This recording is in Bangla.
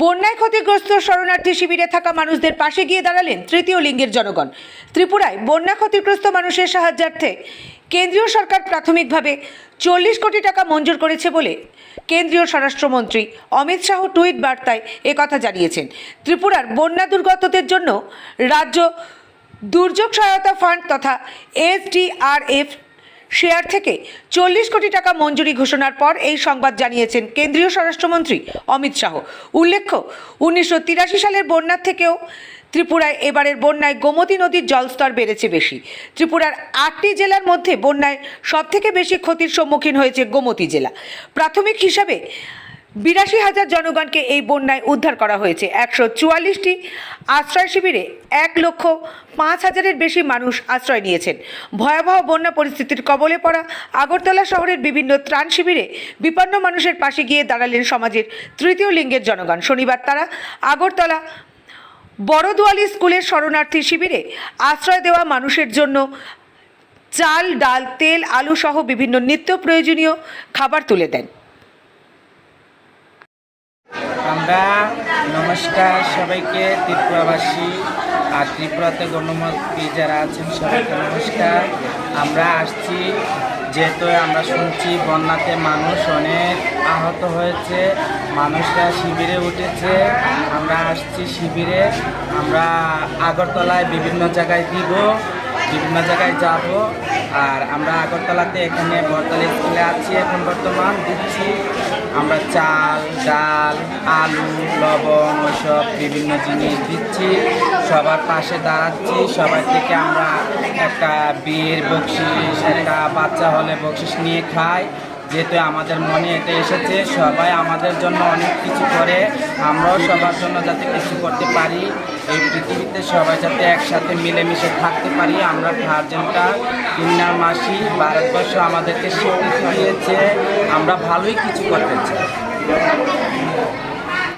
বন্যায় ক্ষতিগ্রস্ত শরণার্থী শিবিরে থাকা মানুষদের পাশে গিয়ে দাঁড়ালেন তৃতীয় লিঙ্গের জনগণ। ত্রিপুরায় বন্যা ক্ষতিগ্রস্ত মানুষের সাহায্যার্থে কেন্দ্রীয় সরকার প্রাথমিকভাবে চল্লিশ কোটি টাকা মঞ্জুর করেছে বলে কেন্দ্রীয় স্বরাষ্ট্রমন্ত্রী অমিত শাহ টুইট বার্তায় একথা জানিয়েছেন। ত্রিপুরার বন্যা দুর্গতদের জন্য রাজ্য দুর্যোগ সহায়তা ফান্ড তথা এসডিআরএফ শেয়ার থেকে চল্লিশ কোটি টাকা মঞ্জুরি ঘোষণার পর এই সংবাদ জানিয়েছেন কেন্দ্রীয় স্বরাষ্ট্রমন্ত্রী অমিত শাহ। উল্লেখ্য, উনিশশো তিরাশি সালের বন্যার থেকেও ত্রিপুরায় এবারের বন্যায় গোমতী নদীর জলস্তর বেড়েছে বেশি। ত্রিপুরার আটটি জেলার মধ্যে বন্যায় সবথেকে বেশি ক্ষতির সম্মুখীন হয়েছে গোমতী জেলা। প্রাথমিক হিসাবে বিরাশি হাজার জনগণকে এই বন্যায় উদ্ধার করা হয়েছে। একশো চুয়াল্লিশটি আশ্রয় শিবিরে এক লক্ষ পাঁচ হাজারের বেশি মানুষ আশ্রয় নিয়েছেন। ভয়াবহ বন্যা পরিস্থিতির কবলে পড়া আগরতলা শহরের বিভিন্ন ত্রাণ শিবিরে বিপন্ন মানুষের পাশে গিয়ে দাঁড়ালেন সমাজের তৃতীয় লিঙ্গের জনগণ। শনিবার তারা আগরতলা বড়দুয়ালি স্কুলের শরণার্থী শিবিরে আশ্রয় দেওয়া মানুষের জন্য চাল, ডাল, তেল, আলু সহ বিভিন্ন নিত্য প্রয়োজনীয় খাবার তুলে দেন। আমরা নমস্কার সবাইকে, ত্রিপুরাবাসী আর ত্রিপুরাতে গণমতী যারা আছেন সবাইকে নমস্কার। আমরা আসছি, যেহেতু আমরা শুনছি বন্যাতে মানুষ অনেক আহত হয়েছে, মানুষরা শিবিরে উঠেছে। আমরা আসছি শিবিরে, আমরা আগরতলায় বিভিন্ন জায়গায় দিব, বিভিন্ন জায়গায় যাব। আর আমরা আগরতলাতে এখানে বরতলা স্কুলে আছি, এখন বর্তমান দিচ্ছি। আমরা চাল, ডাল, আলু, লবণ ওসব বিভিন্ন জিনিস দিচ্ছি। সবার পাশে দাঁড়াচ্ছি। সবার থেকে আমরা একটা বিয়ের বকশিস একটা বাচ্চা হলে বকশিস নিয়ে খাই। যেহেতু আমাদের মনে এটা এসেছে, সবাই আমাদের জন্য অনেক কিছু করে। আমরাও সবার জন্য যাতে কিছু করতে পারি। এই পৃথিবীতে সবাই যাতে একসাথে মিলেমিশে থাকতে পারি। আমরা ভার্জেনটা কিন্নার মাসি, ভারতবর্ষ আমাদেরকে স্বীকৃতি দিয়েছে আমরা ভালোই কিছু করতে চাই।